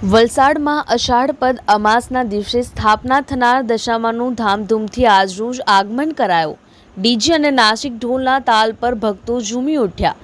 વલસાડમાં અષાઢ પદ અમાસના દિવસે સ્થાપના થનાર દશામાનું ધામધૂમથી આજરોજ આગમન કરાયું. ડીજે અને નાસિક ઢોલના તાલ પર ભક્તો ઝૂમી ઉઠ્યા.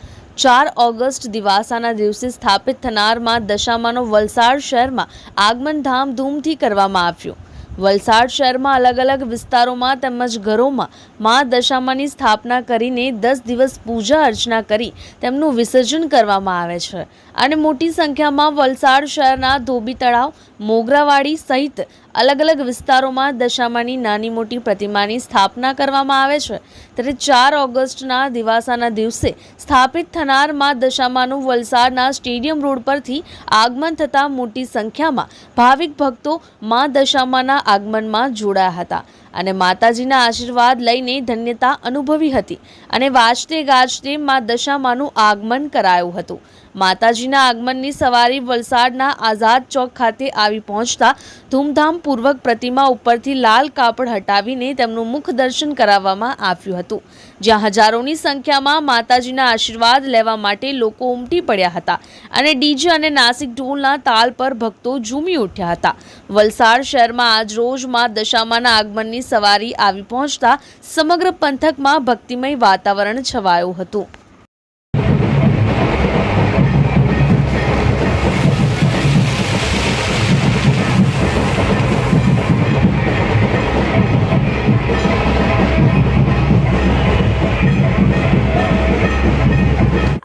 ચાર ઓગસ્ટ દિવાસાના દિવસે સ્થાપિત થનારમાં દશામાનો વલસાડ શહેરમાં આગમન ધામધૂમથી કરવામાં આવ્યું. વલસાડ શહેરમાં અલગ અલગ વિસ્તારોમાં તેમજ ઘરોમાં મા દશામાની સ્થાપના કરીને દસ દિવસ પૂજા અર્ચના કરી તેમનું વિસર્જન કરવામાં આવે છે. અને મોટી સંખ્યામાં વલસાડ શહેરના ધોબી તળાવ, મોગરાવાડી સહિત અલગ અલગ વિસ્તારોમાં દશામાની નાની મોટી પ્રતિમાની સ્થાપના કરવામાં આવે છે. ત્યારે ચાર ઓગસ્ટના દિવાસાના દિવસે સ્થાપિત થનારમાં દશામાનું વલસાડના સ્ટેડિયમ રોડ પરથી આગમન થતાં મોટી સંખ્યામાં ભાવિક ભક્તો મા દશામાના આગમનમાં જોડાયા હતા. અને માતાજીના આશીર્વાદ લઈને ધન્યતા અનુભવી હતી અને વાજતે ગાજતે મા દશામાનું આગમન કરાયું હતું. માતાજીના આગમનની સવારી વલસાડના આઝાદ ચોક ખાતે આવી પહોંચતા ધૂમધામપૂર્વક પ્રતિમા ઉપરથી લાલ કાપડ હટાવીને તેમનું મુખ દર્શન કરાવવામાં આવ્યું હતું. જ્યાં હજારોની સંખ્યામાં માતાજીના આશીર્વાદ લેવા માટે લોકો ઉમટી પડ્યા હતા અને ડીજે અને નાસિક ઢોલના તાલ પર ભક્તો ઝૂમી ઉઠ્યા હતા. વલસાડ શહેરમાં આજ રોજમાં દશામાના આગમનની સવારી આવી પહોંચતા સમગ્ર પંથકમાં ભક્તિમય વાતાવરણ છવાયું હતું.